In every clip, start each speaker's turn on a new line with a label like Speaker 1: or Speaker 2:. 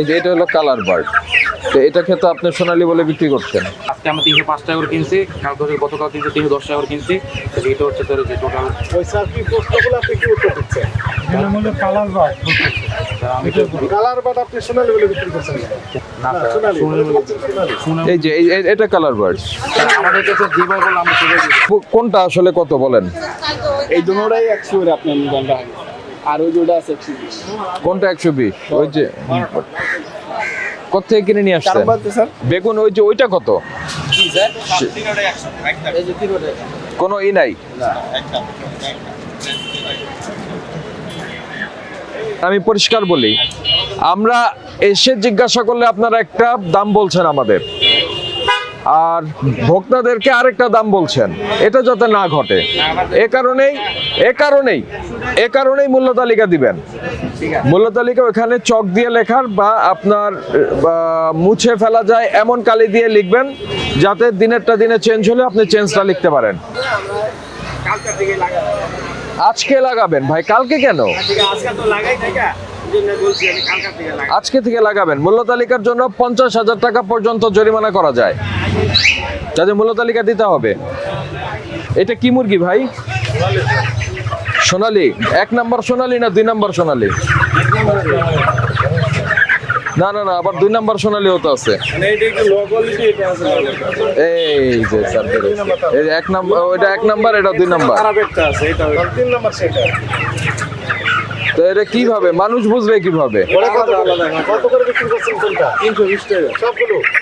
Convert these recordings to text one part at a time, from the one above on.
Speaker 1: এই যে এটা হলো কালার বার্ড তো এটা খেতে আপনি সোনালি বলে বিক্রি করছেন
Speaker 2: আজকে আমরা তিনশো পাঁচ টাকা করে কিনছি কালকে হচ্ছে গতকাল তিনশো তিনশো দশ টাকা করে কিনছি এটা হচ্ছে তোর যে টোটাল
Speaker 3: ওই স্যার কি প্রশ্নগুলো আপনি কি উত্তর দিচ্ছেন কালার কালার আপনি বলে বিক্রি করছেন
Speaker 1: এই যে এটা কালার আমাদের কাছে কোনটা আসলে কত বলেন
Speaker 2: এই দুটোরাই একশো আপনি আর ওই আছে
Speaker 1: কোনটা একশো ওই যে কোথেকে কিনে নিয়ে আসছেন বেগুন ওই যে ওইটা কত কোনো ই নাই আমি পরিষ্কার বলি আমরা এসে জিজ্ঞাসা করলে আপনারা একটা দাম বলছেন আমাদের আর ভোক্তাদেরকে আরেকটা দাম বলছেন এটা যাতে না ঘটে এ কারণেই এ কারণেই এ কারণেই মূল্য তালিকা দিবেন মূল্য তালিকা ওখানে চক দিয়ে লেখার বা আপনার মুছে ফেলা যায় এমন কালি দিয়ে লিখবেন যাতে দিনেরটা দিনে চেঞ্জ হলে আপনি চেঞ্জটা লিখতে পারেন আজকে লাগাবেন ভাই কালকে কেন আজকে থেকে লাগাবেন মূল্য তালিকার জন্য পঞ্চাশ হাজার টাকা পর্যন্ত জরিমানা করা যায় তাদের মূল্য তালিকা দিতে হবে এটা কি মুরগি ভাই সোনালি এক নম্বর সোনালি না দুই নম্বর সোনালি না না না আবার দুই নাম্বার সোনালিও তো আছে এই স্যার এই এক নম্বর ওইটা এক নাম্বার এটা দুই নম্বর তো এটা কিভাবে মানুষ বুঝবে কিভাবে কত করে বিক্রি করছেন কোনটা 320 টাকা সবগুলো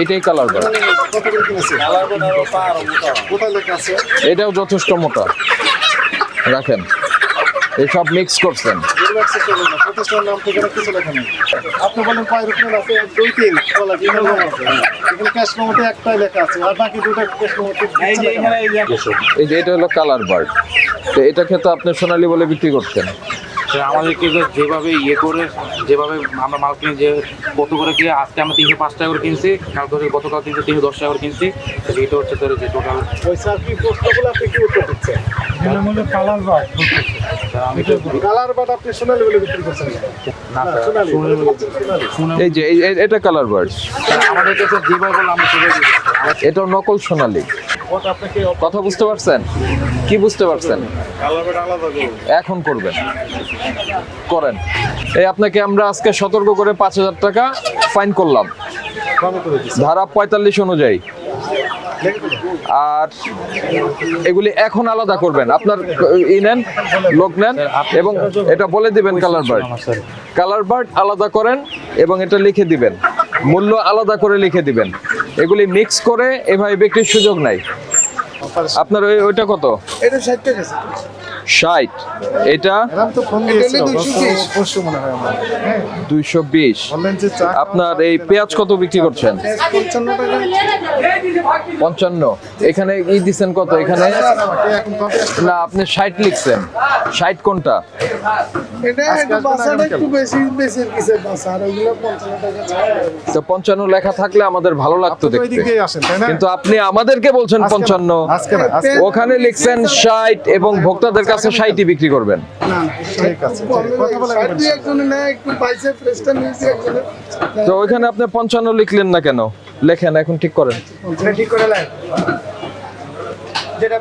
Speaker 1: এইটাই কালার বার এটাও যথেষ্ট মোটা রাখেন এসব মিক্স করছেন আপনি বলেন দুই একটাই লেখা আছে এই যে এটা হলো কালার বার্ড তো এটাকে তো আপনি সোনালি বলে বিক্রি করছেন
Speaker 2: আমাদেরকে যে যেভাবে ইয়ে করে যেভাবে আমরা মাল কিনে যে কত করে কিনে আজকে আমরা তিনশো পাঁচ টাকা করে কিনছি কালকে ধরে গতকাল তিনশো তিনশো দশ টাকা করে কিনছি এটা হচ্ছে ধরে যে টোটাল আপনি উত্তর কালার
Speaker 1: কালার বাদ আপনি সোনালি এই যে এটা আমাদের কাছে নকল সোনালি কথা বুঝতে পারছেন কি বুঝতে পারছেন এখন করবেন করেন এই আপনাকে আমরা আজকে সতর্ক করে পাঁচ হাজার টাকা ফাইন করলাম ধারা পঁয়তাল্লিশ অনুযায়ী আর এগুলি এখন আলাদা করবেন আপনার ই নেন লোক নেন এবং এটা বলে দিবেন কালার বার্ড কালার বার্ড আলাদা করেন এবং এটা লিখে দিবেন মূল্য আলাদা করে লিখে দিবেন এগুলি মিক্স করে এভাবে বিক্রির সুযোগ নাই আপনার ওই ওইটা কত এটা ষাট টাকা ষাট এটা দুইশো বিশ আপনার এই পেঁয়াজ কত বিক্রি করছেন পঞ্চান্ন এখানে ই দিচ্ছেন কত এখানে আচ্ছা, আচ্ছা, আচ্ছা, না আপনি ষাট লিখছেন ষাট কোনটা তো পঞ্চান্ন লেখা থাকলে আমাদের ভালো লাগতো কিন্তু আপনি আমাদেরকে বলছেন পঞ্চান্ন ওখানে লিখছেন ষাট এবং ভোক্তাদের কাছে আচ্ছা, ষাটই বিক্রি করবেন তো ওইখানে আপনি পঞ্চান্ন লিখলেন না কেন লেখেন এখন ঠিক করেন ঠিক করে যেটা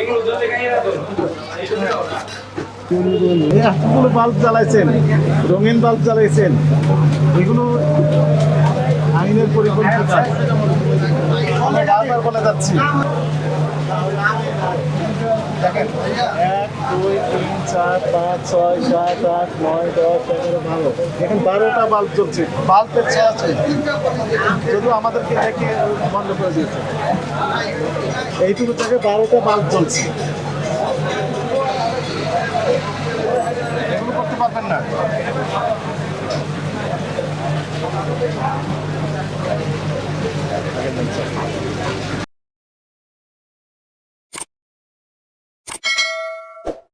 Speaker 3: এতগুলো বাল্ব জ্বালাইছেন রঙিন বাল্ব জ্বালাইছেন এগুলো আমরা বারবার বলে যাচ্ছি এক দুই তিন চার পাঁচ ছয় সাত আট নয় দশ এগারো বারো এখন বারোটা বাল্ব চলছে বাল্বের চেয়ে আছে যদিও আমাদেরকে দেখে বন্ধ করে দিয়েছে এইটুকু থেকে বারোটা বাল্ব চলছে এগুলো করতে পারবেন না